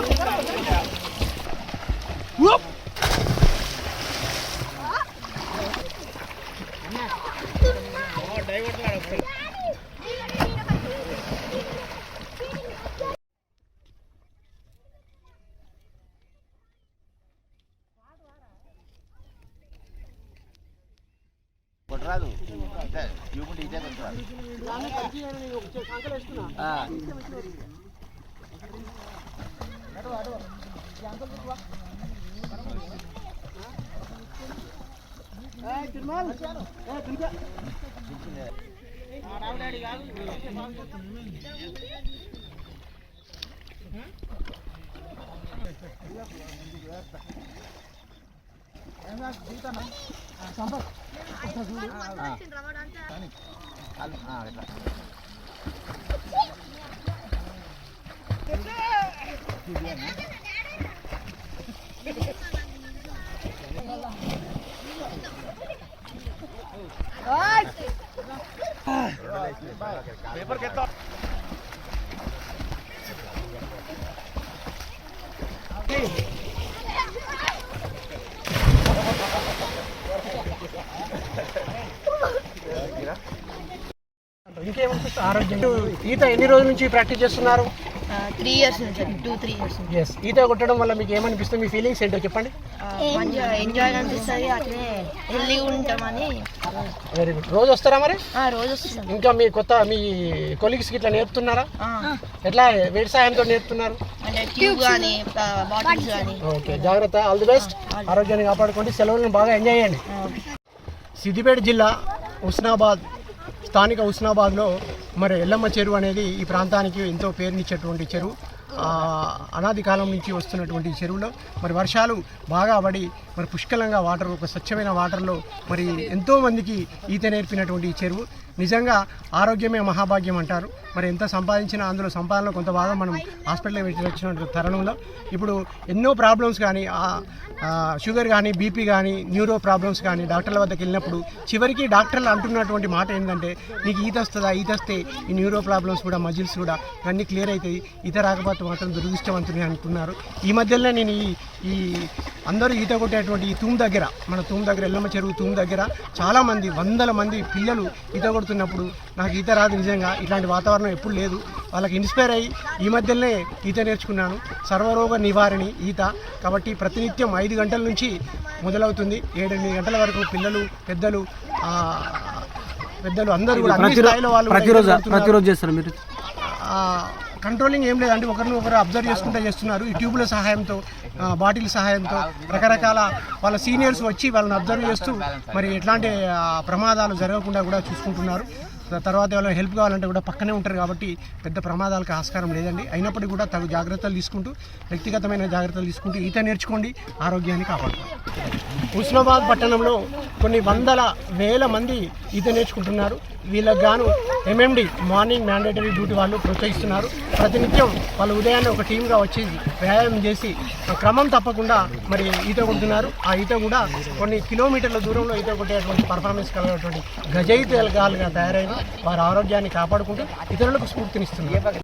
కొట్టరాదు ఇదే, ఇవ్వకుంటే ఇదే కొట్టరాదు ఆ. ఆ. కాలు- ఆ, ఇట్లా. ఇంకేమనిపిస్తుంది ఆరోగ్యం ఈత ఎన్ని రోజుల నుంచి ప్రాక్టీస్ చేస్తున్నారు? త్రీ ఇయర్స్ నుంచి టూ త్రీ ఇయర్స్ ఎస్ ఈత కొట్టడం వల్ల మీకు ఏమనిపిస్తుంది? మీ ఫీలింగ్స్ ఏంటో చెప్పండి. మంచిగా ఎంజాయ్ అనిపిస్తుంది అట్లనే హెల్దీగా ఉంటామని. వెరీ గుడ్ రోజు వస్తారా మరి? రోజు వస్తున్నాం. ఇంకా మీ కొత్త మీ కొలీగ్స్కి ఇట్లా నేర్పుతున్నారా? ఎట్లా వేడి సాయంతో నేర్పుతున్నారు? అంటే ట్యూబ్ కానీ బాటిల్స్ కానీ ఓకే జాగ్రత్త. ఆల్ ది బెస్ట్ ఆరోగ్యాన్ని కాపాడుకోండి. సెలవులను బాగా ఎంజాయ్ చేయండి. సిద్దిపేట జిల్లా ఉస్నాబాద్ స్థానిక హుస్నాబాద్లో మరి ఎల్లమ్మ చెరువు అనేది ఈ ప్రాంతానికి ఎంతో పేరునిచ్చేటువంటి చెరువు. అనాది కాలం నుంచి వస్తున్నటువంటి ఈ చెరువులో మరి వర్షాలు బాగా పడి మరి పుష్కలంగా వాటర్ ఒక స్వచ్ఛమైన వాటర్లో మరి ఎంతోమందికి ఈత నేర్పినటువంటి ఈ చెరువు. నిజంగా ఆరోగ్యమే మహాభాగ్యం అంటారు. మరి ఎంత సంపాదించినా అందులో సంపాదనలో కొంత భాగం మనం హాస్పిటల్కి పెట్టి వచ్చిన తరుణంలో. ఇప్పుడు ఎన్నో ప్రాబ్లమ్స్ కానీ షుగర్ కానీ బీపీ కానీ న్యూరో ప్రాబ్లమ్స్ కానీ డాక్టర్ల వద్దకు వెళ్ళినప్పుడు చివరికి డాక్టర్లు అంటున్నటువంటి మాట ఏంటంటే నీకు ఈత వస్తుందా? ఈత వస్తే ఈ న్యూరో ప్రాబ్లమ్స్ కూడా మజిల్స్ కూడా ఇవన్నీ క్లియర్ అవుతాయి. ఈత రాకపోతే మాత్రం దురదృష్టవంతుని అంటున్నారు. ఈ మధ్యలోనే నేను ఈ ఈ అందరూ ఈత కొట్టేటువంటి ఈ తూమ్ దగ్గర మన తూమ్ దగ్గర ఎల్లమ్మ చెరువు తూమ్ దగ్గర చాలామంది వందల మంది పిల్లలు ఈత కొడుతున్నప్పుడు నాకు ఈత రాదు నిజంగా. ఇట్లాంటి వాతావరణం ఎప్పుడు లేదు. వాళ్ళకి ఇన్స్పైర్ అయ్యి ఈ మధ్యలోనే ఈత నేర్చుకున్నాను. సర్వరోగ నివారణి ఈత. కాబట్టి ప్రతినిత్యం ఐదు గంటల నుంచి మొదలవుతుంది. ఏడెనిమిది గంటల వరకు పిల్లలు పెద్దలు పెద్దలు అందరూ కూడా వాళ్ళు ప్రతిరోజు చేస్తారు మీరు? కంట్రోలింగ్ ఏం లేదండి. ఒకరిని ఒకరు అబ్జర్వ్ చేసుకుంటే చేస్తున్నారు. ఈ ట్యూబ్ల సహాయంతో బాటిల్ సహాయంతో రకరకాల వాళ్ళ సీనియర్స్ వచ్చి వాళ్ళని అబ్జర్వ్ చేస్తూ మరి ఎట్లాంటి ప్రమాదాలు జరగకుండా కూడా చూసుకుంటున్నారు. తర్వాత ఎవరైనా హెల్ప్ కావాలంటే కూడా పక్కనే ఉంటారు కాబట్టి పెద్ద ప్రమాదాలకు ఆస్కారం లేదండి. అయినప్పటికీ కూడా తగు జాగ్రత్తలు తీసుకుంటూ వ్యక్తిగతమైన జాగ్రత్తలు తీసుకుంటూ ఈత నేర్చుకోండి ఆరోగ్యాన్ని కాపాడుకోండి. హుస్నాబాద్ పట్టణంలో కొన్ని వందల వేల మంది ఈత నేర్చుకుంటున్నారు. వీళ్ళకి గాను ఎంఎండి మార్నింగ్ మ్యాండేటరీ డ్యూటీ వాళ్ళు ప్రోత్సహిస్తున్నారు. ప్రతినిత్యం వాళ్ళు ఉదయాన్నే ఒక టీంగా వచ్చి వ్యాయామం చేసి క్రమం తప్పకుండా మరి ఈత కొడుతున్నారు. ఆ ఈత కూడా కొన్ని కిలోమీటర్ల దూరంలో ఈత కొట్టేటువంటి పర్ఫార్మెన్స్ కలిగినటువంటి గజయితలుగా తయారైన వారి ఆరోగ్యాన్ని కాపాడుకుంటూ ఇతరులకు స్ఫూర్తినిస్తుంది